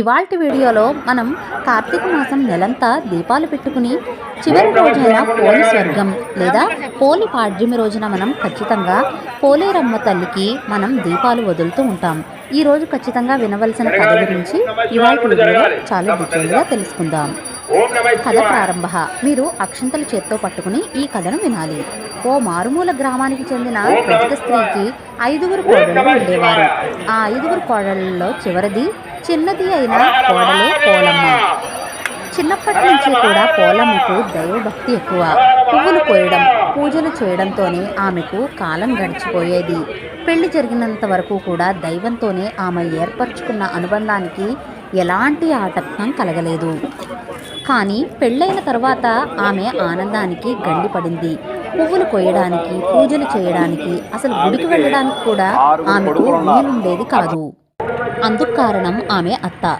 ఇవాల్టి వీడియోలో మనం కార్తీక మాసం నెలంతా దీపాలు పెట్టుకుని చివరి రోజైన పోలి స్వర్గం లేదా పోలి పాడ్యమి రోజున మనం ఖచ్చితంగా పోలేరమ్మ తల్లికి మనం దీపాలు వదులుతూ ఉంటాం. ఈ రోజు ఖచ్చితంగా వినవలసిన కథ గురించి ఇవాళ వీడియోలో చాలా డీటెయిల్గా తెలుసుకుందాం. కథ ప్రారంభ. మీరు అక్షంతలు చేత్తో పట్టుకుని ఈ కథను వినాలి. ఓ మారుమూల గ్రామానికి చెందిన ప్రజల స్త్రీకి ఐదుగురు కోడళ్ళు ఉండేవారు. ఆ ఐదుగురు కోడళ్ళలో చివరిది చిన్నది అయిన కోడలే పోలమ్మ. చిన్నప్పటి నుంచి కూడా పోలమ్మకు దైవభక్తి ఎక్కువ. పువ్వులు కోయడం పూజలు చేయడంతోనే ఆమెకు కాలం గడిచిపోయేది. పెళ్ళి జరిగినంత వరకు కూడా దైవంతోనే ఆమె ఏర్పరచుకున్న అనుబంధానికి ఎలాంటి ఆటంకం కలగలేదు. కానీ పెళ్ళైన తర్వాత ఆమె ఆనందానికి గండిపడింది పువ్వులు కొయ్యడానికి పూజలు చేయడానికి అసలు గుడికి వెళ్ళడానికి కూడా ఆమెకు వీలుండేది కాదు. అందుకు కారణం ఆమె అత్త.